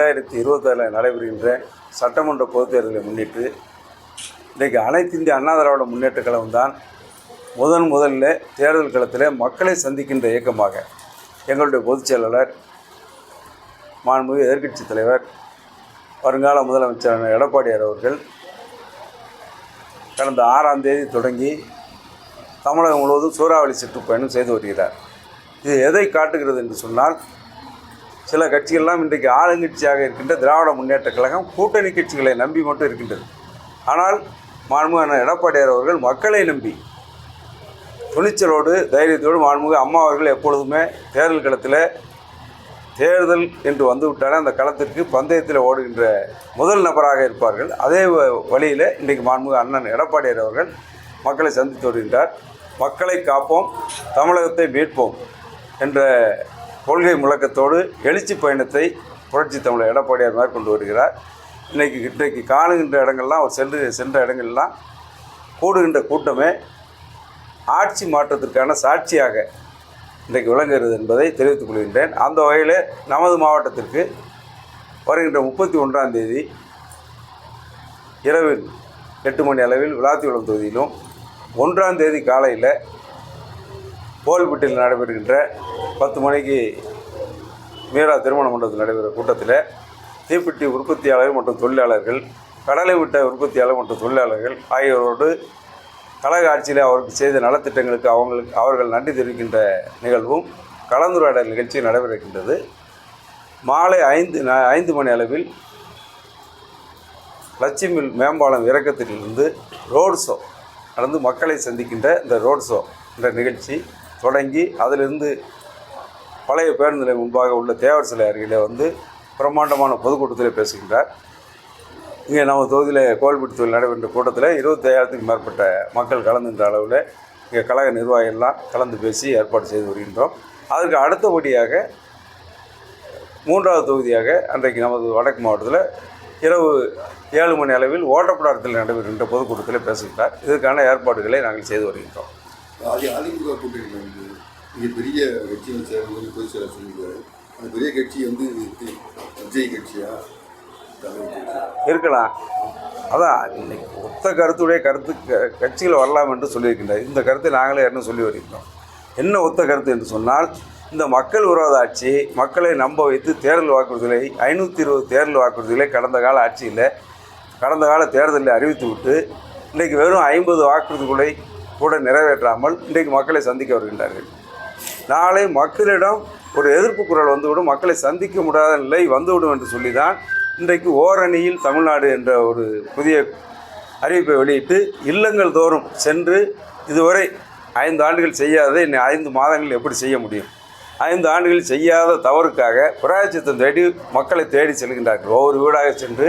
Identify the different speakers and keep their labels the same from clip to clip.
Speaker 1: ரெண்டாயிரத்தி இருபத்தாறில் நடைபெறுகின்ற சட்டமன்ற பொதுத் தேர்தலை முன்னிட்டு இன்றைக்கு அனைத்து இந்திய அண்ணா திராவிட முன்னேற்ற கழகம் தான் முதன் முதல்ல தேர்தல் களத்தில் மக்களை சந்திக்கின்ற இயக்கமாக எங்களுடைய பொதுச் செயலாளர் மாண்புமிகு எதிர்க்கட்சி தலைவர் வருங்கால முதலமைச்சரான எடப்பாடியார் அவர்கள் கடந்த ஆறாம் தேதி தொடங்கி தமிழகம் முழுவதும் சூறாவளி சுற்றுப்பயணம் செய்து வருகிறார். இது எதை காட்டுகிறது என்று சொன்னால் சில கட்சிகள்லாம் இன்றைக்கு ஆளுங்கட்சியாக இருக்கின்ற திராவிட முன்னேற்றக் கழகம் கூட்டணி கட்சிகளை நம்பி மட்டும் இருக்கின்றது. ஆனால் மாண்புமிகு எடப்பாடியார் அவர்கள் மக்களை நம்பி துணிச்சலோடு தைரியத்தோடு மாண்புமிகு அம்மா அவர்கள் எப்பொழுதுமே தேர்தல் களத்தில் தேர்தல் என்று வந்துவிட்டாலே அந்த களத்திற்கு பந்தயத்தில் ஓடுகின்ற முதல் நபராக இருப்பார்கள். அதே வ- வழியில் இன்றைக்கு மாண்புமிகு அண்ணன் எடப்பாடியார் அவர்கள் மக்களை சந்தித்து வருகின்றார். மக்களை காப்போம் தமிழகத்தை மீட்போம் என்ற கொள்கை முழக்கத்தோடு எழுச்சி பயணத்தை புரட்சி தமிழர் எடப்பாடியார் மேற்கொண்டு வருகிறார். இன்றைக்கு இன்றைக்கு காணுகின்ற இடங்கள்லாம் அவர் சென்று சென்ற இடங்கள்லாம் கூடுகின்ற கூட்டமே ஆட்சி மாற்றத்திற்கான சாட்சியாக இன்றைக்கு விளங்குகிறது என்பதை தெரிவித்துக் கொள்கின்றேன். அந்த வகையில் நமது மாவட்டத்திற்கு வருகின்ற முப்பத்தி ஒன்றாம் தேதி இரவில் எட்டு மணி அளவில் விளாத்திக்குளம் தொகுதியிலும் ஒன்றாம் தேதி காலையில் கோல்பட்டில் நடைபெறுகின்ற பத்து மணிக்கு மீரா திருமண மண்டபத்தில் நடைபெறும் கூட்டத்தில் தீப்பெட்டி உற்பத்தியாளர்கள் மற்றும் தொழிலாளர்கள் கடலை விட்ட உற்பத்தியாளர் மற்றும் தொழிலாளர்கள் ஆகியோரோடு கழக ஆட்சியில் அவருக்கு செய்த நலத்திட்டங்களுக்கு அவங்களுக்கு அவர்கள் நன்றி தெரிவிக்கின்ற நிகழ்வும் கலந்துரையாடல் நிகழ்ச்சி நடைபெறுகின்றது. மாலை ஐந்து ஐந்து மணி அளவில் லட்சுமி மேம்பாலம் இறக்கத்திலிருந்து ரோடு ஷோ நடந்து மக்களை சந்திக்கின்ற இந்த ரோடு ஷோ என்ற நிகழ்ச்சி தொடங்கி அதிலிருந்து பழைய பேருந்து நிலையம் முன்பாக உள்ள தேவர் சிலை அருகிலே வந்து பிரம்மாண்டமான பொதுக்கூட்டத்தில் பேசுகின்றார். இங்கே நம்ம தொகுதியில் கோல்பட்டி நடைபெற்ற கூட்டத்தில் இருபத்தையாயிரத்துக்கு மேற்பட்ட மக்கள் கலந்துன்ற அளவில் இங்கே கழக நிர்வாகிகள்லாம் கலந்து பேசி ஏற்பாடு செய்து வருகின்றோம். அதற்கு அடுத்தபடியாக மூன்றாவது தொகுதியாக அன்றைக்கு நமது வடக்கு மாவட்டத்தில் இரவு ஏழு மணி அளவில் ஓட்டப்படாரத்தில் நடைபெறுகின்ற பொதுக்கூட்டத்தில் பேசுகின்றார். இதற்கான ஏற்பாடுகளை நாங்கள் செய்து வருகின்றோம்.
Speaker 2: அது அதிமுக கூட்டணி வந்து மிகப்பெரிய கட்சி வச்சு பொதுச் செயலர் சொல்லியிருக்காரு. அந்த பெரிய கட்சி வந்து விஜய் கட்சியா?
Speaker 1: இருக்கலாம். அதான் இன்னைக்கு ஒத்த கருத்துடைய கருத்து க- கட்சிகள் வரலாம் என்று சொல்லியிருக்கின்றார். இந்த கருத்தை நாங்களே என்ன சொல்லி வருகின்றோம். என்ன ஒத்த கருத்து என்று சொன்னால் இந்த மக்கள் விரோத ஆட்சி மக்களை நம்ப வைத்து தேர்தல் வாக்குறுதிகளை ஐநூற்றி இருபது தேர்தல் வாக்குறுதிகளை கடந்த கால ஆட்சியில் கடந்த கால தேர்தலில் அறிவித்து விட்டு இன்றைக்கு வெறும் ஐம்பது வாக்குறுதிகளை கூட நிறைவேற்றாமல் இன்றைக்கு மக்களை சந்திக்க வருகின்றார்கள். நாளை மக்களிடம் ஒரு எதிர்ப்பு குரல் வந்துவிடும். மக்களை சந்திக்க முடியாத நிலை வந்துவிடும் என்று சொல்லி தான் இன்றைக்கு ஓரணியில் தமிழ்நாடு என்ற ஒரு புதிய அறிவிப்பை வெளியிட்டு இல்லங்கள் தோறும் சென்று இதுவரை ஐந்து ஆண்டுகள் செய்யாததை இன்னும் ஐந்து மாதங்கள் எப்படி செய்ய முடியும்? ஐந்து ஆண்டுகள் செய்யாத தவறுக்காக பிராயச்சித்தம் தேடி மக்களை தேடி செல்கின்றார்கள். ஒவ்வொரு வீடாக சென்று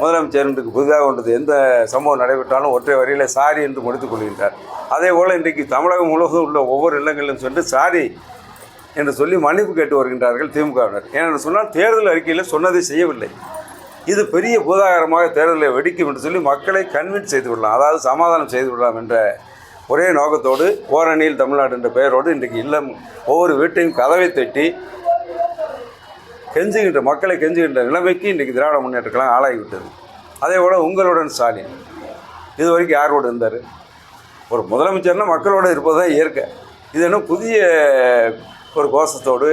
Speaker 1: முதலமைச்சருக்கு புதிதாக ஒன்றது எந்த சம்பவம் நடைபெற்றாலும் ஒற்றை வரியில் சாரி என்று முடித்துக் கொள்கின்றார். அதே போல் இன்றைக்கு தமிழகம் முழுவதும் உள்ள ஒவ்வொரு இல்லங்களிலும் சென்று சாரி என்று சொல்லி மன்னிப்பு கேட்டு வருகின்றார்கள் திமுகவினர். ஏனென்று சொன்னால் தேர்தல் அறிக்கையில் சொன்னதை செய்யவில்லை. இது பெரிய பூதாகரமாக தேர்தலை வெடிக்கும் என்று சொல்லி மக்களை கன்வின்ஸ் செய்து விடலாம். அதாவது சமாதானம் செய்து விடலாம் என்ற ஒரே நோக்கத்தோடு ஓரணியில் தமிழ்நாடு என்ற பெயரோடு இன்றைக்கு இல்லம் ஒவ்வொரு வீட்டையும் கதவை தட்டி கெஞ்சுகின்ற மக்களை கெஞ்சுகின்ற நிலைமைக்கு இன்றைக்கு திராவிட முன்னேற்ற ஆளாகிவிட்டது அதே போல் உங்களுடன் ஸ்டாலின். இது வரைக்கும் யாரோடு இருந்தார்? ஒரு முதலமைச்சர்னா மக்களோடு இருப்பது தான் இயற்கை. இது என்ன புதிய ஒரு கோஷத்தோடு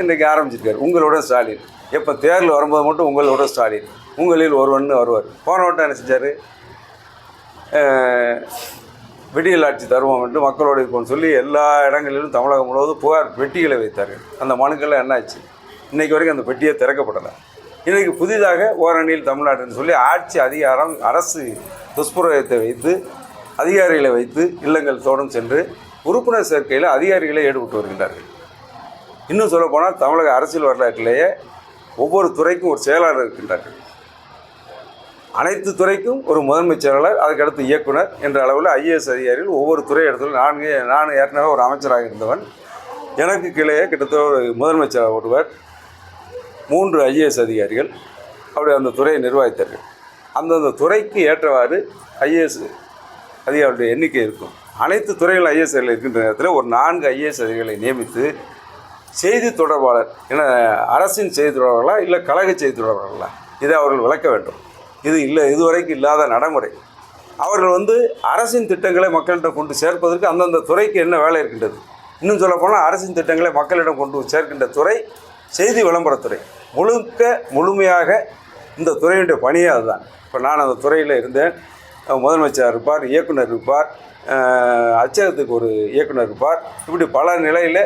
Speaker 1: இன்றைக்கி ஆரம்பிச்சிருக்காரு. உங்களோட ஸ்டாலின். எப்போ தேர்தல் வரும்போது மட்டும் உங்களோட ஸ்டாலின். உங்களில் ஒருவன் வருவார். போன வட்டம் என்ன செஞ்சார்? விடியல் ஆட்சி தருவோம் என்று மக்களோடு இருப்போம்னு சொல்லி எல்லா இடங்களிலும் தமிழகம் முழுவதும் புகார் வெட்டிகளை வைத்தார்கள். அந்த மனுக்கெல்லாம் என்னாச்சு? இன்றைக்கு வரைக்கும் அந்த பெட்டியே திறக்கப்படலை. இன்றைக்கு புதிதாக ஓரணியில் தமிழ்நாடுன்னு சொல்லி ஆட்சி அதிகாரம் அரசு துஷ்பிரயோகத்தை வைத்து அதிகாரிகளை வைத்து இல்லங்கள் தோடும் சென்று உறுப்பினர் சேர்க்கையில் அதிகாரிகளை ஈடுபட்டு வருகின்றார்கள். இன்னும் சொல்லப்போனால் தமிழக அரசியல் வரலாற்றிலேயே ஒவ்வொரு துறைக்கும் ஒரு செயலாளர் இருக்கின்றார்கள். அனைத்து துறைக்கும் ஒரு முதன்மைச் செயலாளர் அதுக்கடுத்து இயக்குனர் என்ற அளவில் ஐஏஎஸ் அதிகாரிகள் ஒவ்வொரு துறை இடத்துல நான் நான் ஏற்கனவே ஒரு அமைச்சராக இருந்தவன். எனக்கு கீழே கிட்டத்தட்ட ஒரு முதன்மைச் செயலாளர் ஒருவர் மூன்று ஐஏஎஸ் அதிகாரிகள் அப்படி அந்த துறையை நிர்வகித்தார்கள். அந்தந்த துறைக்கு ஏற்றவாறு ஐஏஎஸ் அதிகாரிகளுடைய எண்ணிக்கை இருக்கும். அனைத்து துறைகள் ஐஏஎஸ் இருக்கின்ற நேரத்தில் ஒரு நான்கு ஐஏஎஸ் அதிகாரிகளை நியமித்து செய்தி தொடர்பாளர் என அரசின் செய்தி தொடர்பாளர்களா இல்லை கழக செய்தி தொடர்பாளர்களா? இதை அவர்கள் விளக்க வேண்டும். இது இல்லை இதுவரைக்கும் இல்லாத நடைமுறை. அவர்கள் வந்து அரசின் திட்டங்களை மக்களிடம் கொண்டு சேர்ப்பதற்கு அந்தந்த துறைக்கு என்ன வேலை இருக்கின்றது? இன்னும் சொல்லப்போனால் அரசின் திட்டங்களை மக்களிடம் கொண்டு சேர்க்கின்ற துறை செய்தி விளம்பரத்துறை. முழுக்க முழுமையாக இந்த துறையினுடைய பணியே அதுதான். இப்போ நான் அந்த துறையில் இருந்தேன். முதலமைச்சர் இருப்பார் இயக்குனர் இருப்பார் அச்சகத்துக்கு ஒரு இயக்குனர் இருப்பார். இப்படி பல நிலையில்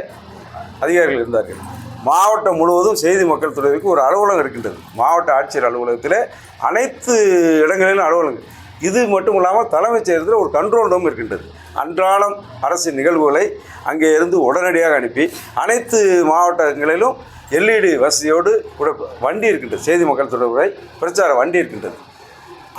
Speaker 1: அதிகாரிகள் இருந்தார்கள். மாவட்டம் முழுவதும் செய்தி மக்கள் துறைக்கு ஒரு அலுவலகம் இருக்கின்றது. மாவட்ட ஆட்சியர் அலுவலகத்தில் அனைத்து இடங்களிலும் அலுவலகம் இது மட்டும் இல்லாமல் தலைமைச் செயலத்தில் ஒரு கண்ட்ரோல் ரூம் இருக்கின்றது. அன்றாடம் அரசு நிகழ்வுகளை அங்கே இருந்து உடனடியாக அனுப்பி அனைத்து மாவட்டங்களிலும் எல்இடி வசதியோடு கூட வண்டி இருக்கின்றது. செய்தி மக்கள் தொடர்புடைய பிரச்சார வண்டி இருக்கின்றது.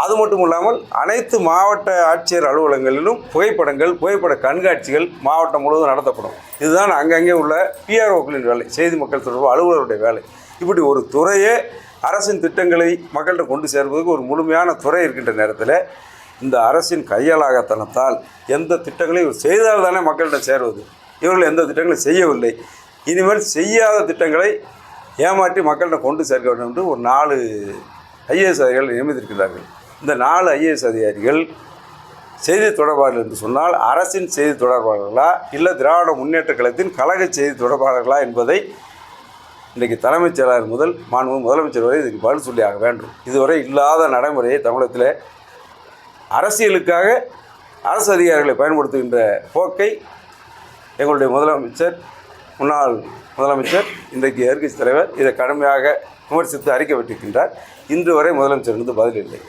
Speaker 1: அது மட்டும் இல்லாமல் அனைத்து மாவட்ட ஆட்சியர் அலுவலகங்களிலும் புகைப்படங்கள் புகைப்பட கண்காட்சிகள் மாவட்டம் முழுவதும் நடத்தப்படும். இதுதான் அங்கங்கே உள்ள பிஆர்ஓக்களின் வேலை செய்தி மக்கள் தொடர்பு அலுவலருடைய வேலை. இப்படி ஒரு துறையே அரசின் திட்டங்களை மக்கள்கிட்ட கொண்டு சேர்வதற்கு ஒரு முழுமையான துறை இருக்கின்ற நேரத்தில் இந்த அரசின் கையாளாகத்தனத்தால் எந்த திட்டங்களையும் செய்தால் தானே மக்கள்கிட்ட சேருவது. இவர்கள் எந்த திட்டங்களையும் செய்யவில்லை. இனிமேல் செய்யாத திட்டங்களை ஏமாற்றி மக்கள்கிட்ட கொண்டு சேர்க்க வேண்டும் என்று ஒரு நாலு ஐஏஎஸ் அதிகாரிகள் நியமித்திருக்கிறார்கள். இந்த நாலு ஐஏஎஸ் அதிகாரிகள் செய்தி தொடர்பாளர்கள் என்று சொன்னால் அரசின் செய்தி தொடர்பாளர்களா இல்லை திராவிட முன்னேற்ற கழகத்தின் கழக செய்தி தொடர்பாளர்களா என்பதை இன்றைக்கு தலைமைச் செயலாளர் முதல் மாண்பு முதலமைச்சர் வரை இதுக்கு பதில் சொல்லி ஆக வேண்டும். இதுவரை இல்லாத நடைமுறையை தமிழகத்தில் அரசியலுக்காக அரசு அதிகாரிகளை பயன்படுத்துகின்ற போக்கை எங்களுடைய முதலமைச்சர் முன்னாள் முதலமைச்சர் இன்றைக்கு எதிர்க்கட்சி தலைவர் இதை கடுமையாக விமர்சித்து அறிக்கை விட்டிருக்கின்றார். இன்று வரை முதலமைச்சர் இருந்து பதில் இல்லை.